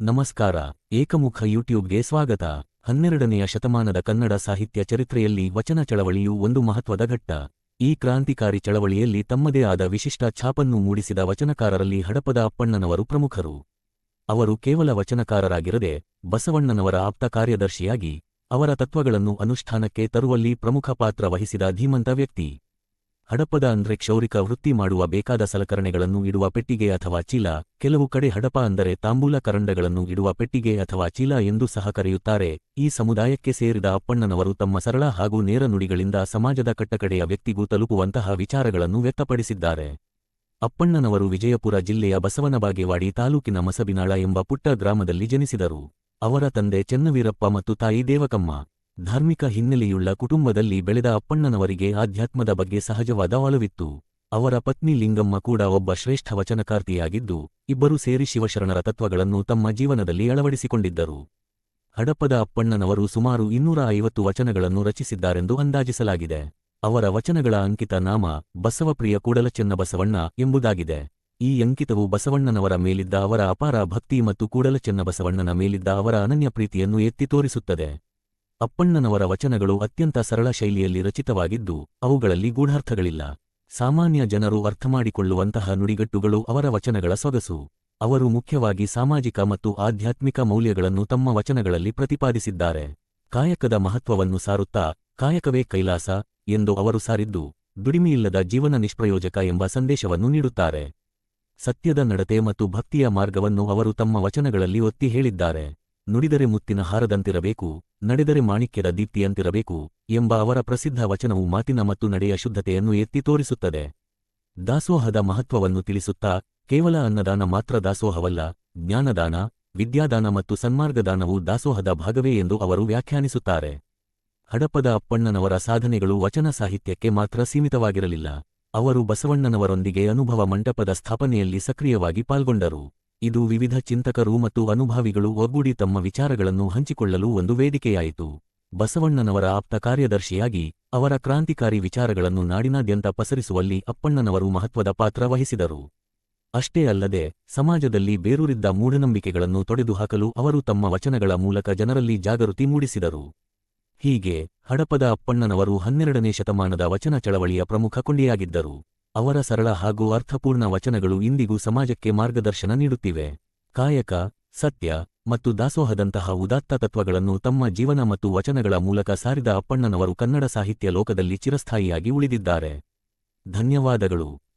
ನಮಸ್ಕಾರ, ಏಕಮುಖ ಯೂಟ್ಯೂಬ್ಗೆ ಸ್ವಾಗತ. ಹನ್ನೆರಡನೆಯ ಶತಮಾನದ ಕನ್ನಡ ಸಾಹಿತ್ಯ ಚರಿತ್ರೆಯಲ್ಲಿ ವಚನ ಚಳವಳಿಯು ಒಂದು ಮಹತ್ವದ ಘಟ್ಟ. ಈ ಕ್ರಾಂತಿಕಾರಿ ಚಳವಳಿಯಲ್ಲಿ ತಮ್ಮದೇ ಆದ ವಿಶಿಷ್ಟ ಛಾಪನ್ನು ಮೂಡಿಸಿದ ವಚನಕಾರರಲ್ಲಿ ಹಡಪದ ಅಪ್ಪಣ್ಣನವರು ಪ್ರಮುಖರು. ಅವರು ಕೇವಲ ವಚನಕಾರರಾಗಿರದೆ, ಬಸವಣ್ಣನವರ ಆಪ್ತ ಕಾರ್ಯದರ್ಶಿಯಾಗಿ, ಅವರ ತತ್ವಗಳನ್ನು ಅನುಷ್ಠಾನಕ್ಕೆ ತರುವಲ್ಲಿ ಪ್ರಮುಖ ಪಾತ್ರ ವಹಿಸಿದ ಧೀಮಂತ ವ್ಯಕ್ತಿ. ಹಡಪದ ಅಂದ್ರೆ ಕ್ಷೌರಿಕ ವೃತ್ತಿ ಮಾಡುವ ಬೇಕಾದ ಸಲಕರಣೆಗಳನ್ನು ಇಡುವ ಪೆಟ್ಟಿಗೆ ಅಥವಾ ಚೀಲ, ಕೆಲವು ಕಡೆ ಹಡಪ ಅಂದರೆ ತಾಂಬೂಲ ಕರಂಡಗಳನ್ನು ಇಡುವ ಪೆಟ್ಟಿಗೆ ಅಥವಾ ಚೀಲ ಎಂದು ಸಹ ಕರೆಯುತ್ತಾರೆ. ಈ ಸಮುದಾಯಕ್ಕೆ ಸೇರಿದ ಅಪ್ಪಣ್ಣನವರು ತಮ್ಮ ಸರಳ ಹಾಗೂ ನೇರ ನುಡಿಗಳಿಂದ ಸಮಾಜದ ಕಟ್ಟಕಡೆಯ ವ್ಯಕ್ತಿಗೂ ತಲುಪುವಂತಹ ವಿಚಾರಗಳನ್ನು ವ್ಯಕ್ತಪಡಿಸಿದ್ದಾರೆ. ಅಪ್ಪಣ್ಣನವರು ವಿಜಯಪುರ ಜಿಲ್ಲೆಯ ಬಸವನಬಾಗೇವಾಡಿ ತಾಲೂಕಿನ ಮಸಬಿನಾಳ ಎಂಬ ಪುಟ್ಟ ಗ್ರಾಮದಲ್ಲಿ ಜನಿಸಿದರು. ಅವರ ತಂದೆ ಚೆನ್ನವೀರಪ್ಪ ಮತ್ತು ತಾಯಿ ದೇವಕಮ್ಮ. ಧಾರ್ಮಿಕ ಹಿನ್ನೆಲೆಯುಳ್ಳ ಕುಟುಂಬದಲ್ಲಿ ಬೆಳೆದ ಅಪ್ಪಣ್ಣನವರಿಗೆ ಆಧ್ಯಾತ್ಮದ ಬಗ್ಗೆ ಸಹಜವಾದ ಒಲವಿತ್ತು ಅವರ ಪತ್ನಿ ಲಿಂಗಮ್ಮ ಕೂಡ ಒಬ್ಬ ಶ್ರೇಷ್ಠ ವಚನಕಾರ್ತಿಯಾಗಿದ್ದು, ಇಬ್ಬರೂ ಸೇರಿ ಶಿವಶರಣರ ತತ್ವಗಳನ್ನು ತಮ್ಮ ಜೀವನದಲ್ಲಿ ಅಳವಡಿಸಿಕೊಂಡಿದ್ದರು. ಹಡಪದ ಅಪ್ಪಣ್ಣನವರು ಸುಮಾರು ಇನ್ನೂರ ಐವತ್ತು ವಚನಗಳನ್ನು ರಚಿಸಿದ್ದಾರೆಂದು ಅಂದಾಜಿಸಲಾಗಿದೆ. ಅವರ ವಚನಗಳ ಅಂಕಿತ ನಾಮ, ಬಸವಪ್ರಿಯ ಕೂಡಲಚೆನ್ನಬಸವಣ್ಣ ಎಂಬುದಾಗಿದೆ. ಈ ಅಂಕಿತವು ಬಸವಣ್ಣನವರ ಮೇಲಿದ್ದ ಅವರ ಅಪಾರ ಭಕ್ತಿ ಮತ್ತು ಕೂಡಲಚೆನ್ನಬಸವಣ್ಣನ ಮೇಲಿದ್ದ ಅವರ ಅನನ್ಯ ಪ್ರೀತಿಯನ್ನು ಎತ್ತಿ ತೋರಿಸುತ್ತದೆ. ಅಪ್ಪಣ್ಣನವರ ವಚನಗಳು ಅತ್ಯಂತ ಸರಳ ಶೈಲಿಯಲ್ಲಿ ರಚಿತವಾಗಿದ್ದು, ಅವುಗಳಲ್ಲಿ ಗೂಢಾರ್ಥಗಳಿಲ್ಲ. ಸಾಮಾನ್ಯ ಜನರು ಅರ್ಥಮಾಡಿಕೊಳ್ಳುವಂತಹ ನುಡಿಗಟ್ಟುಗಳು ಅವರ ವಚನಗಳ ಸೊಗಸು. ಅವರು ಮುಖ್ಯವಾಗಿ ಸಾಮಾಜಿಕ ಮತ್ತು ಆಧ್ಯಾತ್ಮಿಕ ಮೌಲ್ಯಗಳನ್ನು ತಮ್ಮ ವಚನಗಳಲ್ಲಿ ಪ್ರತಿಪಾದಿಸಿದ್ದಾರೆ. ಕಾಯಕದ ಮಹತ್ವವನ್ನು ಸಾರುತ್ತಾ, ಕಾಯಕವೇ ಕೈಲಾಸ, ಎಂದು ಅವರು ಸಾರಿದ್ದು, ದುಡಿಮೆಯಿಲ್ಲದ ಜೀವನ ನಿಷ್ಪ್ರಯೋಜಕ ಎಂಬ ಸಂದೇಶವನ್ನು ನೀಡುತ್ತಾರೆ. ಸತ್ಯದ ನಡತೆ ಮತ್ತು ಭಕ್ತಿಯ ಮಾರ್ಗವನ್ನು ಅವರು ತಮ್ಮ ವಚನಗಳಲ್ಲಿ ಒತ್ತಿ ಹೇಳಿದ್ದಾರೆ. ನುಡಿದರೆ ಮುತ್ತಿನ ಹಾರದಂತಿರಬೇಕು. ನಡೆದರೆ ಮಾಣಿಕ್ಯದ ದೀಪ್ತಿಯಂತಿರಬೇಕು ಎಂಬ ಅವರ ಪ್ರಸಿದ್ಧ ವಚನವು ಮಾತಿನ ಮತ್ತು ನಡೆಯ ಶುದ್ಧತೆಯನ್ನು ಎತ್ತಿ ತೋರಿಸುತ್ತದೆ. ದಾಸೋಹದ ಮಹತ್ವವನ್ನು ತಿಳಿಸುತ್ತಾ ಕೇವಲ ಅನ್ನದಾನ ಮಾತ್ರ ದಾಸೋಹವಲ್ಲ, ಜ್ಞಾನದಾನ, ವಿದ್ಯಾದಾನ ಮತ್ತು ಸನ್ಮಾರ್ಗದಾನವು ದಾಸೋಹದ ಭಾಗವೇ ಎಂದು ಅವರು ವ್ಯಾಖ್ಯಾನಿಸುತ್ತಾರೆ. ಹಡಪದ ಅಪ್ಪಣ್ಣನವರ ಸಾಧನೆಗಳು ವಚನ ಸಾಹಿತ್ಯಕ್ಕೆ ಮಾತ್ರ ಸೀಮಿತವಾಗಿರಲಿಲ್ಲ, ಅವರು ಬಸವಣ್ಣನವರೊಂದಿಗೆ ಅನುಭವ ಮಂಟಪದ ಸ್ಥಾಪನೆಯಲ್ಲಿ ಸಕ್ರಿಯವಾಗಿ ಪಾಲ್ಗೊಂಡರು. ಇದು ವಿವಿಧ ಚಿಂತಕರು ಮತ್ತು ಅನುಭಾವಿಗಳು ಒಗ್ಗೂಡಿ ತಮ್ಮ ವಿಚಾರಗಳನ್ನು ಹಂಚಿಕೊಳ್ಳಲು ಒಂದು ವೇದಿಕೆಯಾಯಿತು. ಬಸವಣ್ಣನವರ ಆಪ್ತ ಕಾರ್ಯದರ್ಶಿಯಾಗಿ ಅವರ ಕ್ರಾಂತಿಕಾರಿ ವಿಚಾರಗಳನ್ನು ನಾಡಿನಾದ್ಯಂತ ಪಸರಿಸುವಲ್ಲಿ ಅಪ್ಪಣ್ಣನವರು ಮಹತ್ವದ ಪಾತ್ರ ವಹಿಸಿದರು. ಅಷ್ಟೇ ಅಲ್ಲದೆ, ಸಮಾಜದಲ್ಲಿ ಬೇರೂರಿದ್ದ ಮೂಢನಂಬಿಕೆಗಳನ್ನು ತೊಡೆದುಹಾಕಲು ಅವರು ತಮ್ಮ ವಚನಗಳ ಮೂಲಕ ಜನರಲ್ಲಿ ಜಾಗೃತಿ ಮೂಡಿಸಿದರು. ಹೀಗೆ, ಹಡಪದ ಅಪ್ಪಣ್ಣನವರು ಹನ್ನೆರಡನೇ ಶತಮಾನದ ವಚನ ಚಳವಳಿಯ ಪ್ರಮುಖ ಕೊಂಡಿಯಾಗಿದ್ದರು. ಅವರ ಸರಳ ಹಾಗೂ ಅರ್ಥಪೂರ್ಣ ವಚನಗಳು ಇಂದಿಗೂ ಸಮಾಜಕ್ಕೆ ಮಾರ್ಗದರ್ಶನ ನೀಡುತ್ತಿವೆ. ಕಾಯಕ, ಸತ್ಯ ಮತ್ತು ದಾಸೋಹದಂತಹ ಉದಾತ್ತ ತತ್ವಗಳನ್ನು ತಮ್ಮ ಜೀವನ ಮತ್ತು ವಚನಗಳ ಮೂಲಕ ಸಾರಿದ ಅಪ್ಪಣ್ಣನವರು ಕನ್ನಡ ಸಾಹಿತ್ಯ ಲೋಕದಲ್ಲಿ ಚಿರಸ್ಥಾಯಿಯಾಗಿ ಉಳಿದಿದ್ದಾರೆ. ಧನ್ಯವಾದಗಳು.